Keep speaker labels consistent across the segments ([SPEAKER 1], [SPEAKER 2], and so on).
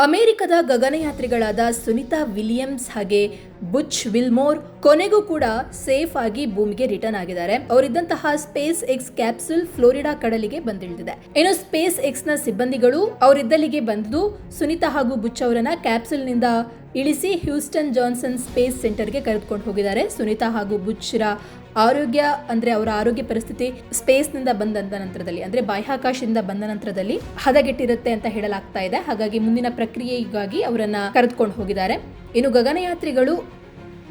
[SPEAKER 1] ಅಮೆರಿಕದ ಗಗನಯಾತ್ರಿಗಳಾದ ಸುನಿತಾ ವಿಲಿಯಮ್ಸ್ ಹಾಗೆ Butch Wilmore ಕೊನೆಗೂ ಕೂಡ ಸೇಫ್ ಆಗಿ ಭೂಮಿಗೆ ರಿಟರ್ನ್ ಆಗಿದ್ದಾರೆ. ಅವರಿದ್ದಂತಹ ಸ್ಪೇಸ್ ಎಕ್ಸ್ ಕ್ಯಾಪ್ಸುಲ್ ಫ್ಲೋರಿಡಾ ಕಡಲಿಗೆ ಬಂದಿಳಿದಿದೆ. ಇನ್ನು ಸ್ಪೇಸ್ ಎಕ್ಸ್ನ ಸಿಬ್ಬಂದಿಗಳು ಅವರಿದ್ದಲ್ಲಿಗೆ ಬಂದು ಸುನಿತಾ ಹಾಗೂ ಬುಚ್ ಅವರನ್ನ ಕ್ಯಾಪ್ಸುಲ್ನಿಂದ ಇಳಿಸಿ ಹ್ಯೂಸ್ಟನ್ ಜಾನ್ಸನ್ ಸ್ಪೇಸ್ ಸೆಂಟರ್ಗೆ ಕರೆದುಕೊಂಡು ಹೋಗಿದ್ದಾರೆ. ಸುನಿತಾ ಹಾಗೂ ಬುಚ್ರ ಆರೋಗ್ಯ ಅಂದ್ರೆ ಅವರ ಆರೋಗ್ಯ ಪರಿಸ್ಥಿತಿ ಸ್ಪೇಸ್ನಿಂದ ಬಂದಂತ ನಂತರದಲ್ಲಿ, ಅಂದ್ರೆ ಬಾಹ್ಯಾಕಾಶದಿಂದ ಬಂದ ನಂತರದಲ್ಲಿ ಹದಗೆಟ್ಟಿರುತ್ತೆ ಅಂತ ಹೇಳಲಾಗ್ತಾ ಇದೆ. ಹಾಗಾಗಿ ಮುಂದಿನ ಪ್ರಕ್ರಿಯೆಗಾಗಿ ಅವರನ್ನ ಕರೆದುಕೊಂಡು ಹೋಗಿದ್ದಾರೆ. ಇನ್ನು ಗಗನಯಾತ್ರಿಗಳು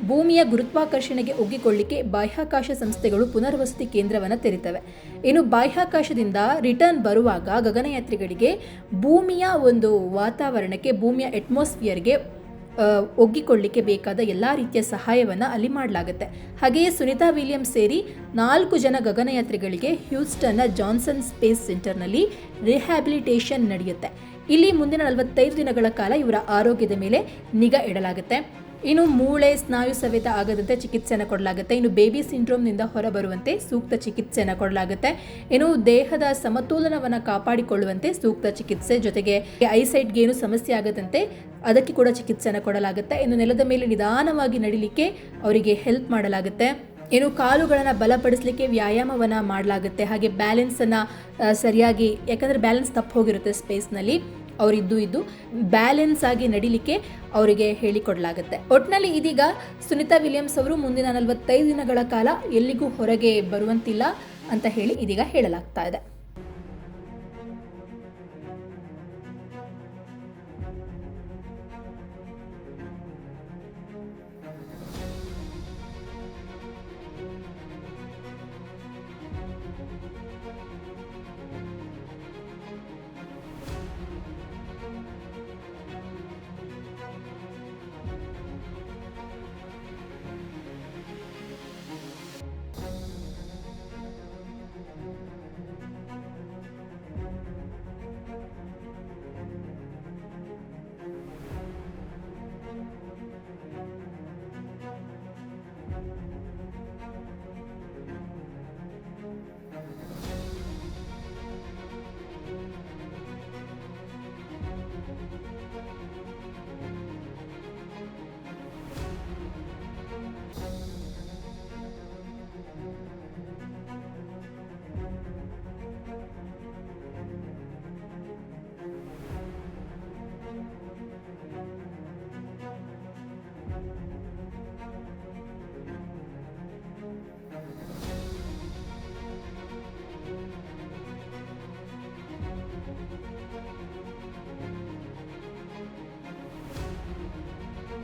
[SPEAKER 1] ಭೂಮಿಯ ಗುರುತ್ವಾಕರ್ಷಣೆಗೆ ಒಗ್ಗಿಕೊಳ್ಳಿಕ್ಕೆ ಬಾಹ್ಯಾಕಾಶ ಸಂಸ್ಥೆಗಳು ಪುನರ್ವಸತಿ ಕೇಂದ್ರವನ್ನು ತೆರೀತವೆ. ಇನ್ನು ಬಾಹ್ಯಾಕಾಶದಿಂದ ರಿಟರ್ನ್ ಬರುವಾಗ ಗಗನಯಾತ್ರಿಗಳಿಗೆ ಭೂಮಿಯ ಒಂದು ವಾತಾವರಣಕ್ಕೆ, ಭೂಮಿಯ ಅಟ್ಮಾಸ್ಫಿಯರ್ಗೆ ಒಗ್ಗಿಕೊಳ್ಳಿಕ್ಕೆ ಬೇಕಾದ ಎಲ್ಲ ರೀತಿಯ ಸಹಾಯವನ್ನು ಅಲ್ಲಿ ಮಾಡಲಾಗುತ್ತೆ. ಹಾಗೆಯೇ ಸುನಿತಾ ವಿಲಿಯಮ್ ಸೇರಿ ನಾಲ್ಕು ಜನ ಗಗನಯಾತ್ರಿಗಳಿಗೆ ಹ್ಯೂಸ್ಟನ್ನ ಜಾನ್ಸನ್ ಸ್ಪೇಸ್ ಸೆಂಟರ್ನಲ್ಲಿ ರಿಹ್ಯಾಬಿಲಿಟೇಷನ್ ನಡೆಯುತ್ತೆ. ಇಲ್ಲಿ ಮುಂದಿನ ನಲವತ್ತೈದು ದಿನಗಳ ಕಾಲ ಇವರ ಆರೋಗ್ಯದ ಮೇಲೆ ನಿಗಾ ಇಡಲಾಗುತ್ತೆ. ಇನ್ನು ಮೂಳೆ ಸ್ನಾಯು ಸವೆತ ಆಗದಂತೆ ಚಿಕಿತ್ಸೆಯನ್ನು ಕೊಡಲಾಗುತ್ತೆ. ಇನ್ನು ಬೇಬಿ ಸಿಂಡ್ರೋಮ್ನಿಂದ ಹೊರಬರುವಂತೆ ಸೂಕ್ತ ಚಿಕಿತ್ಸೆಯನ್ನು ಕೊಡಲಾಗುತ್ತೆ. ಇನ್ನು ದೇಹದ ಸಮತೋಲನವನ್ನು ಕಾಪಾಡಿಕೊಳ್ಳುವಂತೆ ಸೂಕ್ತ ಚಿಕಿತ್ಸೆ ಜೊತೆಗೆ ಐಸೈಟ್ಗೆ ಏನು ಸಮಸ್ಯೆ ಆಗದಂತೆ ಅದಕ್ಕೆ ಕೂಡ ಚಿಕಿತ್ಸೆಯನ್ನು ಕೊಡಲಾಗುತ್ತೆ. ಇನ್ನು ನೆಲದ ಮೇಲೆ ನಿಧಾನವಾಗಿ ನಡಿಲಿಕ್ಕೆ ಅವರಿಗೆ ಹೆಲ್ಪ್ ಮಾಡಲಾಗುತ್ತೆ. ಏನು ಕಾಲುಗಳನ್ನು ಬಲಪಡಿಸಲಿಕ್ಕೆ ವ್ಯಾಯಾಮವನ್ನು ಮಾಡಲಾಗುತ್ತೆ. ಹಾಗೆ ಬ್ಯಾಲೆನ್ಸನ್ನು ಸರಿಯಾಗಿ, ಯಾಕಂದರೆ ಬ್ಯಾಲೆನ್ಸ್ ತಪ್ಪು ಹೋಗಿರುತ್ತೆ ಸ್ಪೇಸ್ನಲ್ಲಿ ಅವರಿದ್ದು ಇದ್ದು ಬ್ಯಾಲೆನ್ಸ್ ಆಗಿ ನಡಿಲಿಕ್ಕೆ ಅವರಿಗೆ ಹೇಳಿಕೊಡಲಾಗುತ್ತೆ. ಒಟ್ನಲ್ಲಿ ಇದೀಗ ಸುನಿತಾ ವಿಲಿಯಮ್ಸ್ ಅವರು ಮುಂದಿನ ನಲವತ್ತೈದು ದಿನಗಳ ಕಾಲ ಎಲ್ಲಿಗೂ ಹೊರಗೆ ಬರುವಂತಿಲ್ಲ ಅಂತ ಹೇಳಿ ಇದೀಗ ಹೇಳಲಾಗ್ತಾ ಇದೆ.